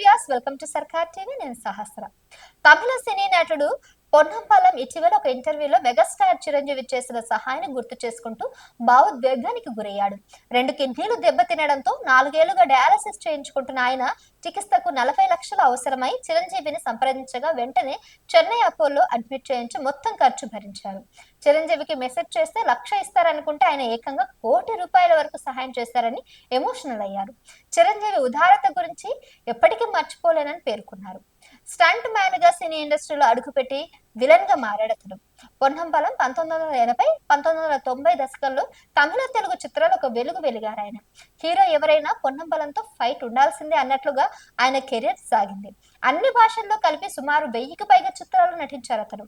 As welcome to Sarkar TV నేను సహస్ర. తమిళ సినీ నటుడు పొన్నంపాలెం ఇటీవల ఒక ఇంటర్వ్యూలో మెగాస్టార్ చిరంజీవి చేసిన సహాయాన్ని గుర్తు చేసుకుంటూ భావోద్వేగానికి గురయ్యాడు. రెండు కిడ్నీలు దెబ్బతినడంతో నాలుగేళ్ళుగా డయాలసిస్ చేయించుకుంటున్న ఆయన చికిత్సకు నలభై లక్షలు అవసరమై చిరంజీవిని సంప్రదించగా వెంటనే చెన్నై అపోలో అడ్మిట్ చేయించి మొత్తం ఖర్చు భరించారు. చిరంజీవికి మెసేజ్ చేస్తే లక్ష ఇస్తారనుకుంటే ఆయన ఏకంగా కోటి రూపాయల వరకు సహాయం చేశారని ఎమోషనల్ అయ్యారు. చిరంజీవి ఉదారత గురించి ఎప్పటికీ మర్చిపోలేనని పేర్కొన్నారు. స్టంట్ మ్యాన్గా సినీ ఇండస్ట్రీలో అడుగుపెట్టి విలన్గా మారాడు అతను పొన్నంపలం పంతొమ్మిది వందల ఎనభై పంతొమ్మిది వందల తొంభై దశకంలో తమిళ తెలుగు చిత్రాలు ఒక వెలుగు వెలిగారు ఆయన. హీరో ఎవరైనా పొన్నంపలంతో ఫైట్ ఉండాల్సిందే అన్నట్లుగా ఆయన కెరీర్ సాగింది. అన్ని భాషల్లో కలిపి సుమారు వెయ్యికి పైగా చిత్రాలు నటించారు అతను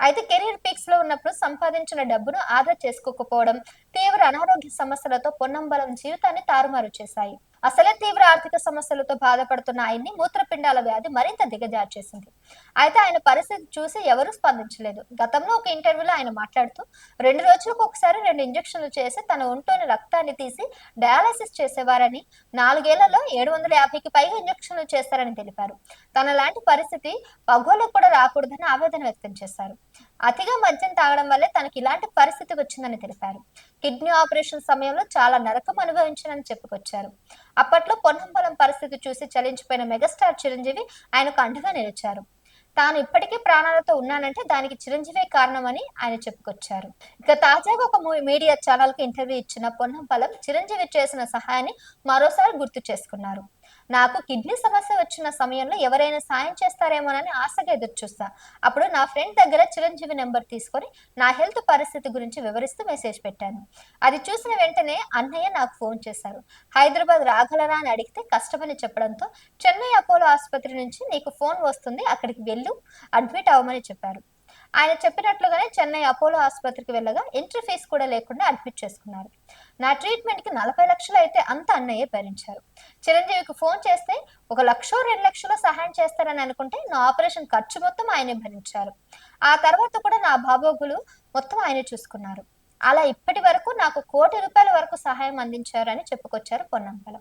అయితే కెరీర్ పీక్స్లో ఉన్నప్పుడు సంపాదించిన డబ్బును ఆదా చేసుకోకపోవడం తీవ్ర అనారోగ్య సమస్యలతో పొన్నంబలం జీవితాన్ని తారుమారు చేశాయి. అసలే తీవ్ర ఆర్థిక సమస్యలతో బాధపడుతున్న ఆయన్ని మూత్రపిండాల వ్యాధి మరింత దిగజార్చేసింది. అయితే ఆయన పరిస్థితి చూసి ఎవరూ స్పందించలేదు. గతంలో ఒక ఇంటర్వ్యూలో ఆయన మాట్లాడుతూ రెండు రోజులకు ఒకసారి రెండు ఇంజక్షన్లు చేసి తన ఒంట్లోని రక్తాన్ని తీసి డయాలసిస్ చేసేవారని నాలుగేళ్ళలో ఏడు వందల యాభైకి పైగా ఇంజక్షన్లు చేస్తారని తెలిపారు. తన లాంటి పరిస్థితి పగోలకు కూడా రాకూడదని ఆవేదన వ్యక్తం చేశారు. అతిగా మద్యం తాగడం వల్లే తనకి ఇలాంటి పరిస్థితి వచ్చిందని తెలిపారు. కిడ్నీ ఆపరేషన్ సమయంలో చాలా నరకం అనుభవించానని చెప్పుకొచ్చారు. అప్పట్లో పొన్నంబలం పరిస్థితి చూసి చలించిపోయిన మెగాస్టార్ చిరంజీవి ఆయనకు అండగా నిలిచారు. తాను ఇప్పటికీ ప్రాణాలతో ఉన్నానంటే దానికి చిరంజీవే కారణమని ఆయన చెప్పుకొచ్చారు. ఇక తాజాగా ఒక మూ- మీడియా ఛానల్కి ఇంటర్వ్యూ ఇచ్చిన పొన్నంపలం చిరంజీవి చేసిన సహాయాన్ని మరోసారి గుర్తు చేసుకున్నారు. నాకు కిడ్నీ సమస్య వచ్చిన సమయంలో ఎవరైనా సాయం చేస్తారేమోనని ఆశగా ఎదురు చూస్తా అప్పుడు నా ఫ్రెండ్ దగ్గర చిరంజీవి నెంబర్ తీసుకొని నా హెల్త్ పరిస్థితి గురించి వివరిస్తూ మెసేజ్ పెట్టాను. అది చూసిన వెంటనే అన్నయ్య నాకు ఫోన్ చేశారు. హైదరాబాద్ రాగలరా అని అడిగితే కష్టమని చెప్పడంతో చెన్నై అపోలో ఆసుపత్రి నుంచి నీకు ఫోన్ వస్తుంది అక్కడికి వెళ్ళు అడ్మిట్ అవ్వమని చెప్పారు. ఆయన చెప్పినట్లుగానే చెన్నై అపోలో ఆసుపత్రికి వెళ్ళగా ఎంట్రీ ఫీజు కూడా లేకుండా అడ్మిట్ చేసుకున్నారు. నా ట్రీట్మెంట్కి నలభై లక్షలు అయితే అంత అన్నయ్యే భరించారు. చిరంజీవికి ఫోన్ చేస్తే ఒక లక్షో రెండు లక్షలో సహాయం చేస్తారని అనుకుంటే నా ఆపరేషన్ ఖర్చు మొత్తం ఆయనే భరించారు. ఆ తర్వాత కూడా నా బాబోగులు మొత్తం ఆయనే చూసుకున్నారు. అలా ఇప్పటి వరకు నాకు కోటి రూపాయల వరకు సహాయం అందించారని చెప్పుకొచ్చారు పొన్నంపలం